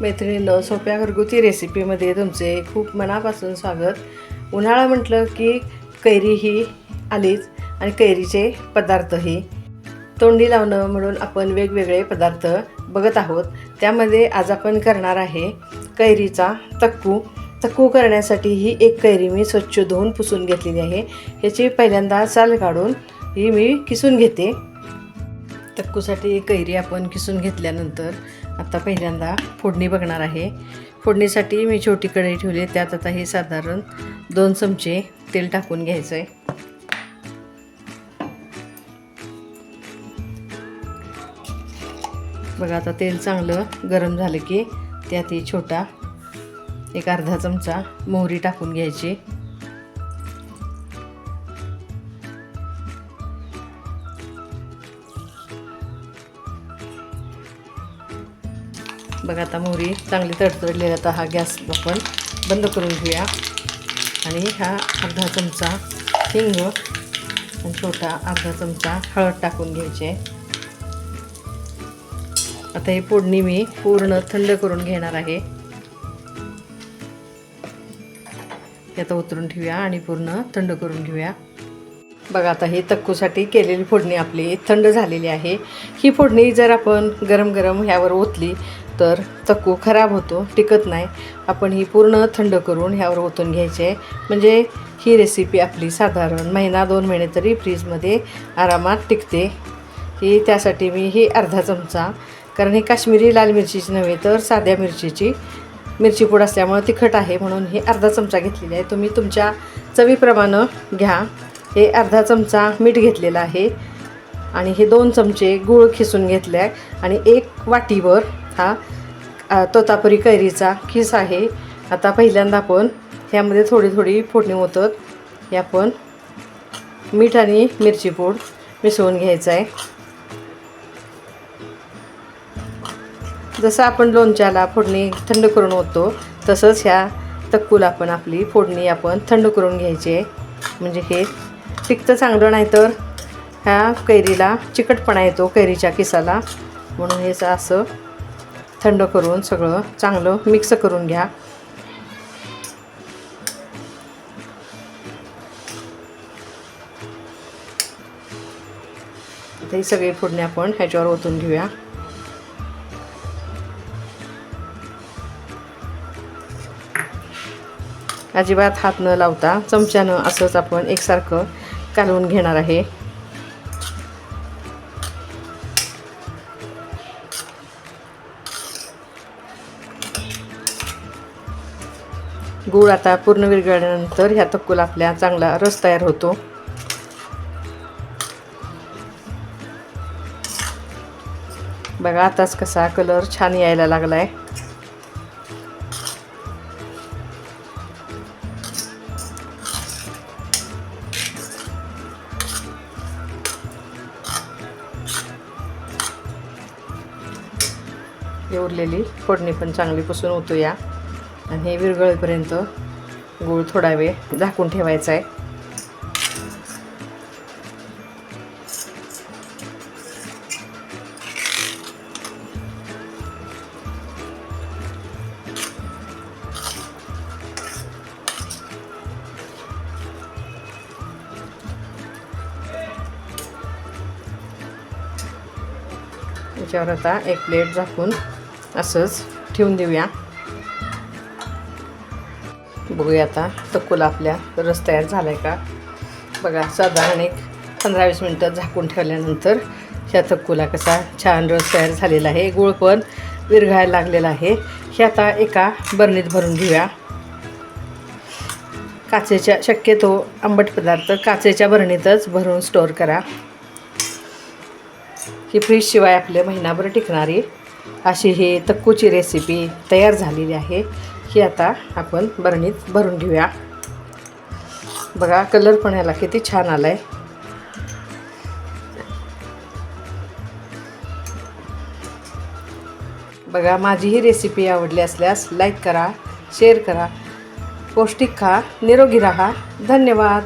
मैत्रिणीनं सोप्या घरगुती रेसिपीमध्ये तुमचे खूप मनापासून स्वागत. उन्हाळा म्हटलं की कैरी ही आलीच आणि कैरीचे पदार्थही. तोंडी लावणं म्हणून आपण वेगवेगळे पदार्थ बघत आहोत. त्यामध्ये आज आपण करणार आहे कैरीचा तक्कू. तक्कू करण्यासाठी ही एक कैरी मी स्वच्छ धुवून पुसून घेतलेली आहे. ह्याची पहिल्यांदा साल काढून ही मी किसून घेते. तक्कूसाठी कैरी आपण किसून घेतल्यानंतर आता पहिल्यांदा फोडणी बघणार आहे. फोडणीसाठी मी छोटी कढई ठेवली आहे. त्यात आता हे साधारण दोन चमचे तेल टाकून घ्यायचं आहे बघा आता तेल चांगलं गरम झालं की त्यात ही छोटा एक अर्धा चमचा मोहरी टाकून घ्यायची. बघा आता मोहरी चांगली तडतडली आता हा गॅस आपण बंद करून घेऊया. आणि हा अर्धा चमचा हिंग आणि छोटा अर्धा चमचा हळद टाकून घ्यायचे. आता ही फोडणी मी पूर्ण थंड करून घेणार आहे. आता उतरून ठेवूया आणि पूर्ण थंड करून घेऊया. बघा आता ही तक्कूसाठी केलेली फोडणी आपली थंड झालेली आहे. ही फोडणी जर आपण गरम गरम ह्यावर ओतली तर चक्कू खराब होतो टिकत नाही. आपण ही पूर्ण थंड करून ह्यावर ओतून घ्यायची. आहे म्हणजे ही रेसिपी आपली साधारण महिना दोन महिने तरी फ्रीजमध्ये आरामात टिकते. ही त्यासाठी मी ही अर्धा चमचा कारण ही काश्मीरी लाल मिरचीची नव्हे तर साध्या मिरचीची. मिरची पूड असल्यामुळं तिखट आहे म्हणून ही अर्धा चमचा घेतलेली आहे. तुम्ही तुमच्या चवीप्रमाणे घ्या. हे अर्धा चमचा मीठ घेतलेलं आहे. आणि हे दोन चमचे गूळ खिसून घेतले आहे आणि एक वाटीवर हा तोतापुरी कैरीचा खिस आहे आता पहिल्यांदा आपण ह्यामध्ये थोडी थोडी फोडणी होतात हे आपण मीठ आणि मिरची पूड मिसळून घ्यायचं आहे. जसं आपण लोणच्याला फोडणी थंड करून होतो तसंच ह्या तक्कूला आपण आपली फोडणी आपण थंड करून घ्यायची आहे. म्हणजे हे टिकतं चांगलं नाही तर ह्या कैरीला चिकटपणा येतो कैरीच्या किसाला. म्हणून हे असं थंड करून सगळं चांगलं मिक्स करून घ्या. आता ही सगळी फोडणी आपण ह्याच्यावर ओतून घेऊया. अजिबात हात न लावता चमच्यानं असंच आपण एकसारखं कालवून घेणार आहे. गूळ आता पूर्ण विरघळल्यानंतर ह्या तक्कूला आपल्या चांगला रस तयार होतो. बघा आताच कसा कलर छान यायला लागलाय. आहे उरलेली फोडणी पण चांगली पुसून या आणि हे विरघळेपर्यंत गूळ थोडा वेळ झाकून ठेवायचा आहे. त्याच्यावर आता एक प्लेट झाकून असंच ठेवून देऊया. बघूया आता. तक्कूला आपल्या रस तयार झाला आहे का? बघा साधारण एक पंधरा वीस मिनटं झाकून ठेवल्यानंतर ह्या तक्कूला कसा छान रस तयार झालेला आहे. गुळ पण विरघळायला लागलेला आहे. हे आता एका बरणीत भरून घेऊया. काचेच्या शक्यतो आंबट पदार्थ काचेच्या बरणीतच भरून स्टोअर करा. ही फ्रीजशिवाय आपले महिनाभर टिकणारी अशी ही तक्कूची रेसिपी तयार झालेली आहे. ही आता आपण बरणीत भरून घेऊया. बघा कलर पण ह्याला किती छान आला आहे बघा माझी ही रेसिपी आवडली असल्यास लाईक करा शेअर करा पौष्टिक खा निरोगी राहा. धन्यवाद.